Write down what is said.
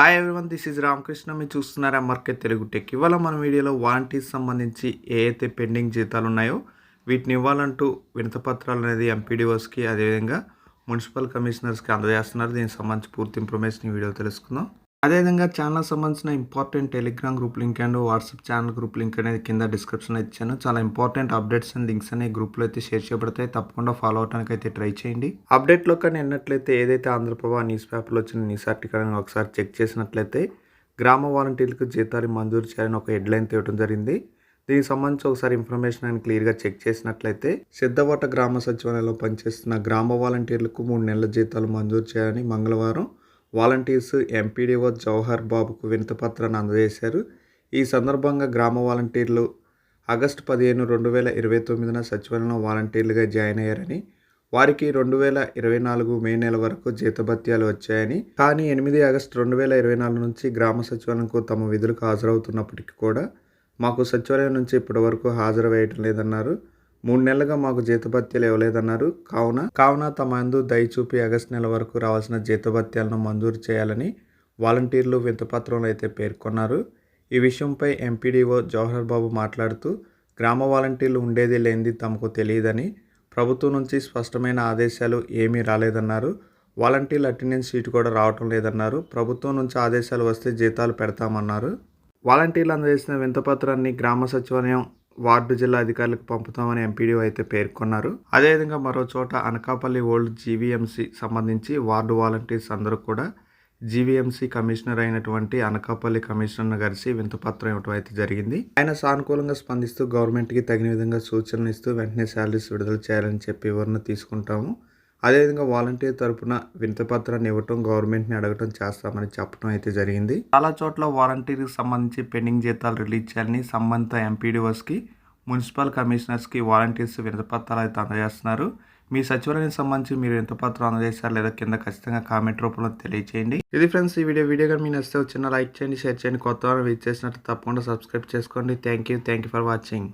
Hi everyone this is Ramakrishna మీరు చూస్తున్నారా MRK Telugu tech ఇవాళ మన వీడియోలో వారంటీస్ సంబంధించి ఏ అయితే పెండింగ్ జీతాలు ఉన్నాయో వీటిని ఇవ్వాలంటూ వినతపత్రాలు అనేది ఎంపీడీఓస్కి అదేవిధంగా మున్సిపల్ కమిషనర్స్కి అందజేస్తున్నారు. దీనికి సంబంధించి పూర్తి ఇన్ఫర్మేషన్ ఈ వీడియో తెలుసుకుందాం. అదేవిధంగా ఛానల్ సంబంధించిన important telegram group link and WhatsApp channel group link అనేది కింద డిస్క్రిప్షన్ ఇచ్చాను. చాలా ఇంపార్టెంట్ అప్డేట్స్ అండ్ లింక్స్ అనే గ్రూప్లో అయితే షేర్ చేయబడతాయి. తప్పకుండా ఫాలో అవడానికి అయితే ట్రై చేయండి. అప్డేట్లో కానీ ఎన్నట్లయితే ఏదైతే ఆంధ్రప్రభ న్యూస్ పేపర్లో వచ్చిన న్యూస్ ఆర్టికల్ అని ఒకసారి చెక్ చేసినట్లయితే గ్రామ వాలంటీర్లకు జీతాలు మంజూరు చేయాలని ఒక హెడ్లైన్ తేవడం జరిగింది. దీనికి సంబంధించి ఒకసారి ఇన్ఫర్మేషన్ అని క్లియర్గా చెక్ చేసినట్లయితే సిద్ధవట గ్రామ సచివాలయంలో పనిచేస్తున్న గ్రామ వాలంటీర్లకు మూడు నెలల జీతాలు మంజూరు చేయాలని మంగళవారం వాలంటీర్స్ ఎంపీడీఓ జవహర్ బాబుకు వినతిపత్రాన్ని అందజేశారు. ఈ సందర్భంగా గ్రామ వాలంటీర్లు ఆగస్టు పదిహేను రెండు వేల ఇరవై తొమ్మిదిన సచివాలయంలో వాలంటీర్లుగా జాయిన్ అయ్యారని వారికి రెండు వేల ఇరవై నాలుగు మే నెల వరకు జీతభత్యాలు వచ్చాయని కానీ ఎనిమిది ఆగస్టు రెండు వేల ఇరవై నాలుగు నుంచి గ్రామ సచివాలయంకు తమ విధులకు హాజరవుతున్నప్పటికీ కూడా మాకు సచివాలయం నుంచి ఇప్పటివరకు హాజరు వేయటం లేదన్నారు. మూడు నెలలుగా మాకు జీతభత్యాలు ఇవ్వలేదన్నారు. కావున కావున తమ అందు దయ చూపి ఆగస్టు నెల వరకు రావాల్సిన జీతభత్యాలను మంజూరు చేయాలని వాలంటీర్లు వింతపత్రంలో అయితే పేర్కొన్నారు. ఈ విషయంపై ఎంపీడీఓ జవహర్ బాబు మాట్లాడుతూ గ్రామ వాలంటీర్లు ఉండేది లేనిది తమకు తెలియదని ప్రభుత్వం నుంచి స్పష్టమైన ఆదేశాలు ఏమీ రాలేదన్నారు. వాలంటీర్ల అటెండెన్స్ షీట్ కూడా రావటం లేదన్నారు. ప్రభుత్వం నుంచి ఆదేశాలు వస్తే జీతాలు పెడతామన్నారు. వాలంటీర్లు అందజేసిన వింతపత్రాన్ని గ్రామ సచివాలయం వార్డు జిల్లా అధికారులకు పంపుతామని ఎంపీడీఓ అయితే పేర్కొన్నారు. అదేవిధంగా మరో చోట అనకాపల్లి ఓల్డ్ జీవీఎంసీ సంబంధించి వార్డు వాలంటీర్స్ అందరూ కూడా జీవీఎంసీ కమిషనర్ అయినటువంటి అనకాపల్లి కమిషనర్ను కలిసి వింతపత్రం ఇవ్వడం అయితే జరిగింది. ఆయన సానుకూలంగా స్పందిస్తూ గవర్నమెంట్కి తగిన విధంగా సూచనలు ఇస్తూ వెంటనే శాలరీస్ విడుదల చేయాలని చెప్పి వివరణ తీసుకుంటాము. అదేవిధంగా వాలంటీర్ తరపున వినతిపత్రాన్ని ఇవ్వటం గవర్నమెంట్ని అడగటం చేస్తామని చెప్పడం అయితే జరిగింది. చాలా చోట్ల వాలంటీర్కి సంబంధించి పెండింగ్ జీతాలు రిలీజ్ చేయాలని సంబంధిత ఎంపీడీఓస్కి మున్సిపల్ కమిషనర్స్కి వాలంటీర్స్ వినతిపత్రాలు అయితే అందజేస్తున్నారు. మీ సచివాలయానికి సంబంధించి మీరు ఎంత పత్రం అందజేశారు లేదా కింద ఖచ్చితంగా కామెంట్ రూపంలో తెలియజేయండి ఇది ఫ్రెండ్స్ ఈ వీడియో. వీడియో కానీ మీ నచ్చితే చిన్న లైక్ చేయండి షేర్ చేయండి. కొత్త వారు వీచ్ చేసినట్టు తప్పకుండా సబ్స్క్రైబ్ చేసుకోండి. Thank you thank you for watching.